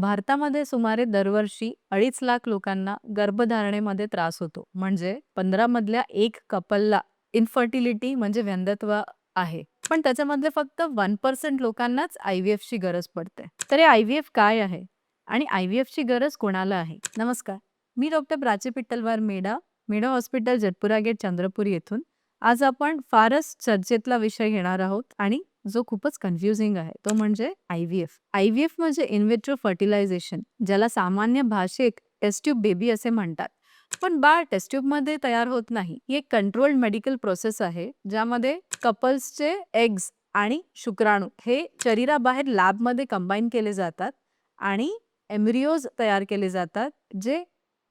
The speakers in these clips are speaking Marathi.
भारतामध्ये सुमारे दरवर्षी अडीच लाख लोकांना गर्भधारणेमध्ये त्रास होतो. म्हणजे पंधरा मधल्या एक कपलला इन्फर्टिलिटी म्हणजे व्यंधत्व आहे. पण त्याच्यामधले फक्त वन पर्सेंट लोकांनाच आय व्ही ची गरज पडते. तर हे आय व्ही एफ काय आहे? आणि आय व्ही ची गरज कोणाला आहे? नमस्कार. मी doctor Prachi Pittalwar Meda Meda hospital Jatpura gate Chandrapur येथून. आज आपण फारच चर्चेतला विषय घेणार आहोत आणि जो खूपच कन्फ्युजिंग आहे तो म्हणजे I V F I V F म्हणजे इनव्हिट्रो फर्टिलायझेशन ज्याला सामान्य भाषेत टेस्ट्यूब बेबी असे म्हणतात. पण बाळ टेस्ट्यूबमध्ये तयार होत नाही. ही एक कंट्रोल्ड मेडिकल प्रोसेस आहे ज्यामध्ये कपल्सचे एग्स आणि शुक्राणू हे शरीराबाहेर लॅबमध्ये कंबाईन केले जातात आणि एम्ब्रिओज तयार केले जातात जे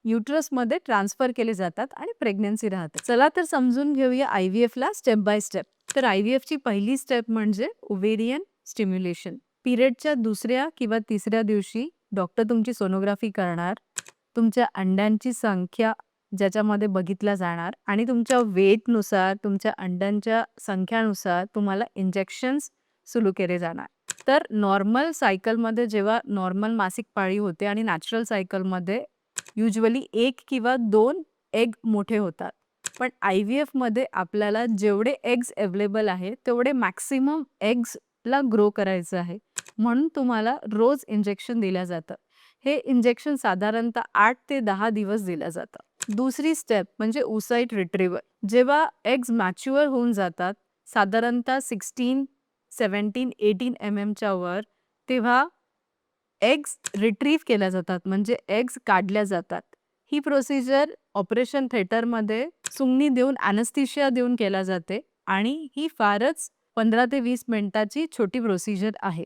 युट्रसमध्ये ट्रान्सफर केले जातात आणि प्रेग्नन्सी राहते चला तर समजून घेऊया आय व्ही एफला स्टेप बाय स्टेप तर आय व्ही एफची पहिली स्टेप म्हणजे ओवेरियन स्टिम्युलेशन. पिरियडच्या दुसऱ्या किंवा तिसऱ्या दिवशी डॉक्टर तुमची सोनोग्राफी करणार तुमच्या अंड्यांची संख्या ज्याच्यामध्ये बघितल्या जाणार आणि तुमच्या वेटनुसार तुमच्या अंड्यांच्या संख्यानुसार तुम्हाला इंजेक्शन्स सुरू केले जाणार. तर नॉर्मल सायकलमध्ये जेव्हा नॉर्मल मासिक पाळी होते आणि नॅचरल सायकलमध्ये युजली एक किंवा दोन एग मोठे होतात. पण आय व्ही एफमध्ये आपल्याला जेवढे एग्स अवेलेबल आहे तेवढे मॅक्सिमम एग्सला ग्रो करायचं आहे. म्हणून तुम्हाला रोज इंजेक्शन दिलं जातं. हे इंजेक्शन साधारणतः आठ ते दहा दिवस दिलं जातं. दुसरी स्टेप म्हणजे उसाईट रिट्रीवर जेव्हा एग्ज मॅच्युअर होऊन जातात साधारणतः सिक्स्टीन सेवन्टीन एटीन एम एमच्या वर तेव्हा एग्स रिट्रीव्ह केल्या जातात. म्हणजे एग्स काढल्या जातात. ही प्रोसिजर ऑपरेशन थेटरमध्ये सुंगणी देऊन ॲनस्थिशिया देऊन केल्या जाते आणि ही फारच पंधरा ते वीस मिनिटाची छोटी प्रोसिजर आहे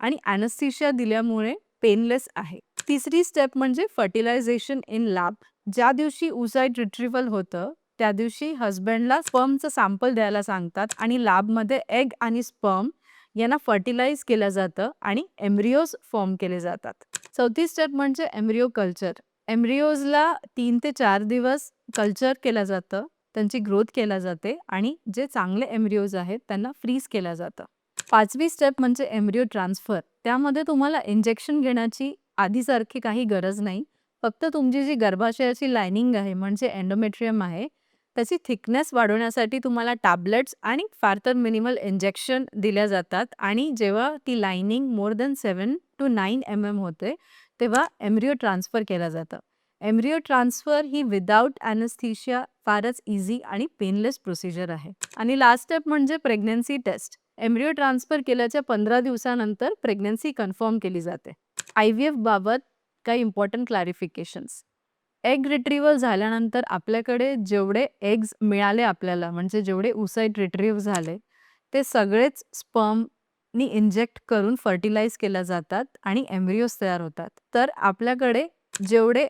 आणि ॲनस्थिशिया दिल्यामुळे पेनलेस आहे. तिसरी स्टेप म्हणजे फर्टिलायझेशन इन लॅब ज्या दिवशी उसाईड रिट्रीव्हल होतं त्या दिवशी हस्बंडला स्पर्मचं सॅम्पल द्यायला सांगतात आणि लॅबमध्ये एग आणि स्पर्म यांना फर्टिलाइज केलं जातं आणि एम्ब्रिओज फॉर्म केले जातात. चौथी स्टेप म्हणजे एम्ब्रिओ कल्चर एम्ब्रिओजला तीन ते चार दिवस कल्चर केलं जातं त्यांची ग्रोथ केल्या जाते आणि जे चांगले एम्ब्रिओज आहेत त्यांना फ्रीज केलं जातं. पाचवी स्टेप म्हणजे एम्ब्रिओ ट्रान्सफर. त्यामध्ये तुम्हाला इंजेक्शन घेण्याची आधीसारखी काही गरज नाही. फक्त तुमची जी गर्भाशयाची लायनिंग आहे म्हणजे एन्डोमेट्रियम आहे त्याची थिकनेस वाढवण्यासाठी तुम्हाला टॅबलेट्स आणि फार तर मिनिमल इंजेक्शन दिल्या जातात आणि जेव्हा ती lining more than seven to nine M M होते तेव्हा एम्ब्रिओ ट्रान्सफर केलं जातं. एम्ब्रिओ ट्रान्सफर ही विदाऊट ॲनस्थीशिया फारच इझी आणि पेनलेस प्रोसिजर आहे. आणि लास्ट स्टेप म्हणजे प्रेग्नन्सी टेस्ट एम्ब्रिओ ट्रान्सफर केल्याच्या पंधरा दिवसानंतर प्रेग्नन्सी कन्फर्म केली जाते. आय व्ही एफ बाबत काही इम्पॉर्टंट क्लॅरिफिकेशन्स एग रिट्रीव्हल झाल्यानंतर आपल्याकडे जेवढे एग्ज मिळाले आपल्याला म्हणजे जेवढे उसाईट रिट्रीव्ह झाले ते सगळेच स्पर्मनी इंजेक्ट करून फर्टिलाइज केल्या जातात आणि एम्ब्रिओज तयार होतात. तर आपल्याकडे जेवढे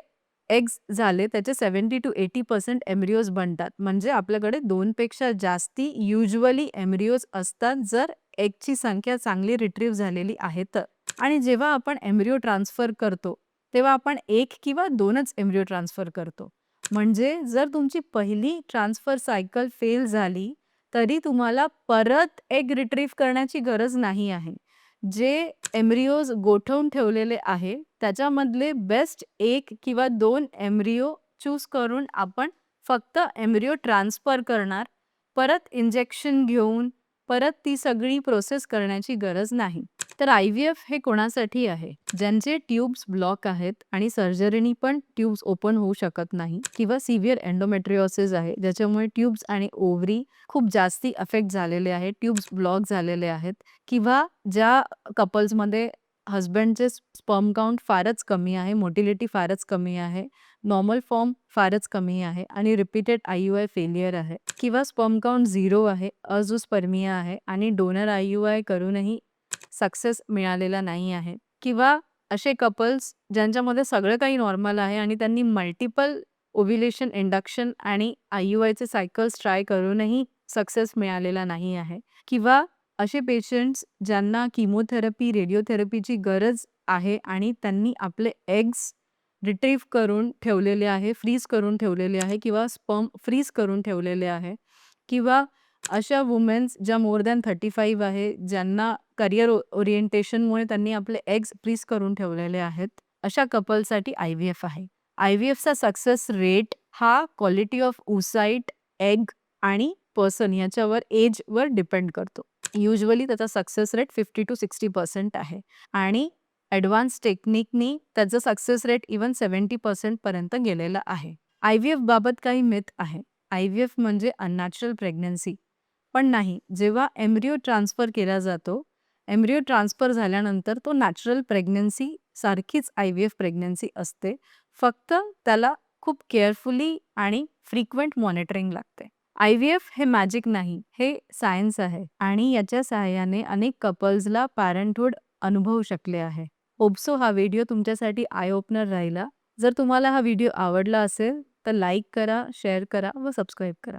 एग्स झाले त्याचे seventy to eighty percent embryos बनतात. म्हणजे आपल्याकडे दोनपेक्षा जास्ती युजली एम्ब्रिओज असतात जर एगची संख्या चांगली रिट्रीव्ह झालेली आहे तर. आणि जेव्हा आपण एम्ब्रिओ ट्रान्सफर करतो तेव्हा आपण एक किंवा दोनच एम्ब्रिओ ट्रान्सफर करतो. म्हणजे जर तुमची पहिली ट्रान्सफर सायकल फेल झाली तरी तुम्हाला परत एग रिट्रीव्ह करण्याची गरज नाही आहे. जे एम्ब्रिओज गोठवून ठेवलेले आहे त्याच्यामधले बेस्ट एक किंवा दोन एम्ब्रिओ चूज करून आपण फक्त एम्ब्रिओ ट्रान्सफर करणार परत इंजेक्शन घेऊन परत ती सगळी प्रोसेस करण्याची गरज नाही. तर आय व्ही एफ हे कोणासाठी आहे? ज्यांचे ट्यूब्स ब्लॉक आहेत आणि सर्जरीनी पण ट्यूब्स ओपन होऊ शकत नाही किंवा सिव्हिअर एन्डोमेट्रिओसिस आहे ज्याच्यामुळे ट्यूब्स आणि ओव्हरी खूप जास्ती अफेक्ट झालेले आहेत ट्यूब्स ब्लॉक झालेले आहेत किंवा ज्या कपल्समध्ये हस्बंडचे स्पर्म काउंट फारच कमी आहे मोटिलिटी फारच कमी आहे नॉर्मल फॉर्म फारच कमी आहे आणि repeated I U I failure आहे किंवा स्पर्म काउंट झिरो आहे अजूस्पर्मिया आहे आणि डोनर आय यू आय करूनही सक्सेस मिळालेला नाही आहे. किंवा असे कपल्स ज्यांच्यामध्ये सगळं काही नॉर्मल आहे आणि त्यांनी मल्टिपल ओव्हिलेशन इंडक्शन आणि आय यू आयचे सायकल्स ट्राय करूनही सक्सेस मिळालेला नाही आहे. किंवा असे पेशंट्स ज्यांना किमोथेरपी रेडिओथेरपीची गरज आहे आणि त्यांनी आपले एग्स रिट्रीव्ह करून ठेवलेले आहे फ्रीज करून ठेवलेले आहे किंवा स्पर्म फ्रीज करून ठेवलेले आहे. किंवा अशा वुमेन्स ज्या मोर दॅन 35 आहे, ज्यांना करियर ओरिएंटेशनमुळे त्यांनी आपले एग्स फ्रीज करून ठेवलेले आहेत, अशा कपलसाठी आय-व्ही-एफ आहे. आय-व्ही-एफचा सक्सेस रेट हा क्वालिटी ऑफ उसाईट एग आणि पर्सन याच्यावर एजवर डिपेंड करतो. युजली त्याचा सक्सेस रेट 50-60% आहे आणि ॲडव्हान्स टेक्निकनी त्याचं सक्सेस रेट इव्हन 70% पर्यंत गेलेलं आहे. आय-व्ही-एफ बाबत काही मिथ आहे. आय-व्ही-एफ म्हणजे अननॅचरल प्रेग्नन्सी. पण नाही, जेव्हा एम्ब्रिओ ट्रान्सफर केला जातो, एम्ब्रिओ ट्रान्सफर झाल्यानंतर तो नॅचरल प्रेग्नन्सी सारखीच आय-व्ही-एफ प्रेग्नन्सी असते. फक्त त्याला खूप केअरफुली आणि फ्रिक्वेंट मॉनिटरिंग लागते. आय-व्ही-एफ हे मॅजिक नाही, हे सायन्स आहे आणि याच्या सहाय्याने अनेक कपल्सला पॅरेंटहूड अनुभवू शकले आहे. ओप्सो हा व्हिडिओ तुमच्यासाठी आय ओपनर राहिला. जर तुम्हाला हा व्हिडिओ आवडला असेल, तर लाईक करा, शेअर करा व सबस्क्राईब करा.